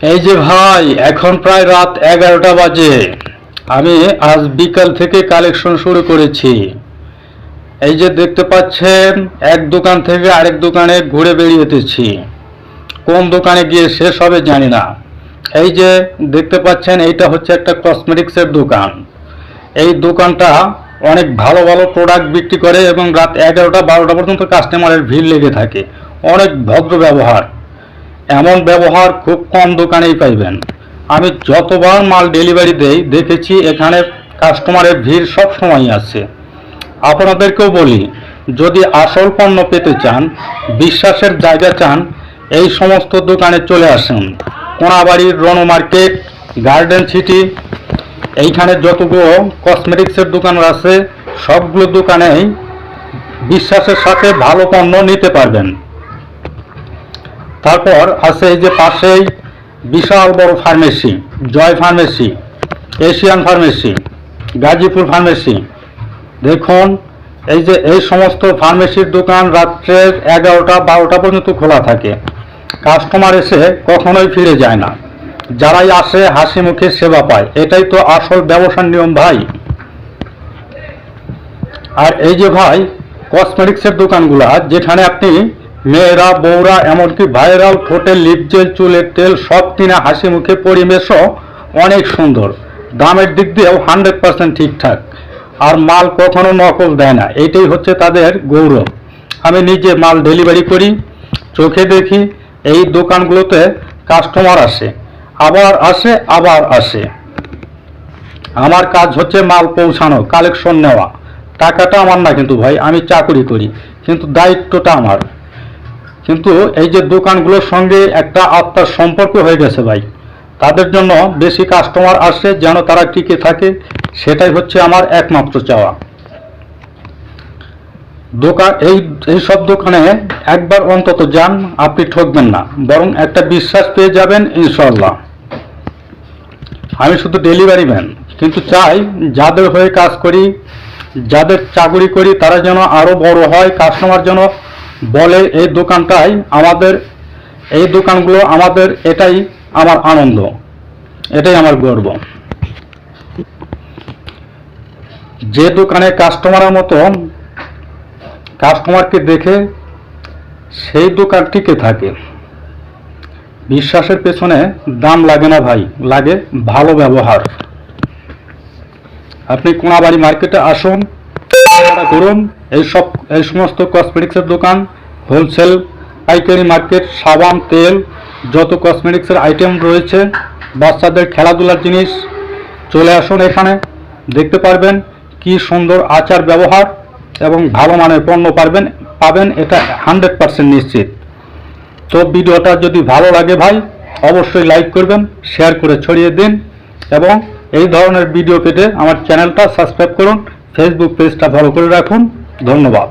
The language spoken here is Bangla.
এই যে ভাই, এখন প্রায় রাত এগারোটা বাজে। আমি আজ বিকাল থেকে কালেকশন শুরু করেছি। এই যে দেখতে পাচ্ছেন, এক দোকান থেকে আরেক দোকানে ঘুরে বেরিয়েতেছি কোন দোকানে গিয়ে শেষ হবে জানি না। এই যে দেখতে পাচ্ছেন, এইটা হচ্ছে একটা কসমেটিক্সের দোকান। এই দোকানটা অনেক ভালো ভালো প্রোডাক্ট বিক্রি করে এবং রাত এগারোটা বারোটা পর্যন্ত কাস্টমারের ভিড় লেগে থাকে। অনেক ভদ্র ব্যবহার। এমন ব্যবহার খুব কম দোকানেই পাইবেন। আমি যতবার মাল ডেলিভারি দেই, দেখেছি এখানে কাস্টমারের ভিড় সব সময় আছে। আপনাদেরকেও বলি, যদি আসল পণ্য পেতে চান, বিশ্বাসের জায়গা চান, এই সমস্ত দোকানে চলে আসুন। কোনাবাড়ির রণ মার্কেট, গার্ডেন সিটি, এইখানে যতগুলো কসমেটিক্সের দোকান আছে, সবগুলো দোকানেই বিশ্বাসের সাথে ভালো পণ্য নিতে পারবেন। তারপর আছে যে পাশেই বিশাল বড় pharmacy Joy pharmacy Asian pharmacy Gazipur pharmacy দেখুন, এই যে এই সমস্ত ফার্মেসির দোকান রাত্রে এগারোটা, বারোটা পর্যন্ত খোলা থাকে। কাস্টমার এসে কখনোই ফিরে যায় না। যারাই আসে, হাসি মুখে সেবা পায়। এটাই তো আসল ব্যবসার নিয়ম ভাই। আর এই যে ভাই কসমেটিক্সের দোকানগুলা, যেখানে আপনি মেয়েরা, বউরা, এমনকি ভাইরাল ঠোঁটে লিপ জেল, চুলের তেল, সব কিনা হাসি মুখে পরিবেশও অনেক সুন্দর। দামের দিক দিয়েও হান্ড্রেড পার্সেন্ট ঠিকঠাক। আর মাল কখনো নকল দেয় না। এইটাই হচ্ছে তাদের গৌরব। আমি নিজে মাল ডেলিভারি করি, চোখে দেখি, এই দোকানগুলোতে কাস্টমার আসে। আবার আসে আবার আসে। আমার কাজ হচ্ছে মাল পৌঁছানো, কালেকশন নেওয়া। টাকাটা আমার না কিন্তু ভাই, আমি চাকরি করি, কিন্তু দায়িত্বটা আমার। কিন্তু এই যে দোকানগুলোর সঙ্গে একটা আত্মার সম্পর্ক হয়ে গেছে ভাই। তাদের জন্য বেশি কাস্টমার আসে যেন তারা টিকে থাকে, সেটাই হচ্ছে আমার একমাত্র চাওয়া। দোকান এই এই সব দোকানে একবার অন্তত যান, আপনি ঠকবেন না। বরং একটা বিশ্বাস পেয়ে যাবেন ইনশাল্লাহ আমি শুধু ডেলিভারি ম্যান কিন্তু চাই যাদের হয়ে কাজ করি, যাদের চাকরি করি, তারা যেন আরও বড় হয় কাস্টমার যেন বলে এই দোকানটাই আমাদের, এই দোকানগুলো আমাদের এটাই আমার আনন্দ, এটাই আমার গর্ব। যে দোকানে কাস্টমারের মতো কাস্টমারকে দেখে সেই দোকান টিকে থাকে। বিশ্বাসের পেছনে দাম লাগে না ভাই, লাগে ভালো ব্যবহার। আপনি কোনাবাড়ি মার্কেটে আসুন করুন এই সব, এই সমস্ত কসমেটিক্সের দোকান হোলসেল পাইকারি মার্কেট সাবান, তেল, যত কসমেটিক্সের আইটেম রয়েছে, বাচ্চাদের খেলাধুলার জিনিস, চলে আসুন এখানে, দেখতে পারবেন কি সুন্দর আচার ব্যবহার এবং ভালো মানের পণ্য পারবেন, পাবেন, এটা হান্ড্রেড পার্সেন্ট নিশ্চিত। তো ভিডিওটা যদি ভালো লাগে ভাই, অবশ্যই লাইক করবেন শেয়ার করে ছড়িয়ে দিন এবং এই ধরনের ভিডিও পেতে আমার চ্যানেলটা সাবস্ক্রাইব করুন ফেসবুক পেজটা ফলো করে রাখুন। ধন্যবাদ।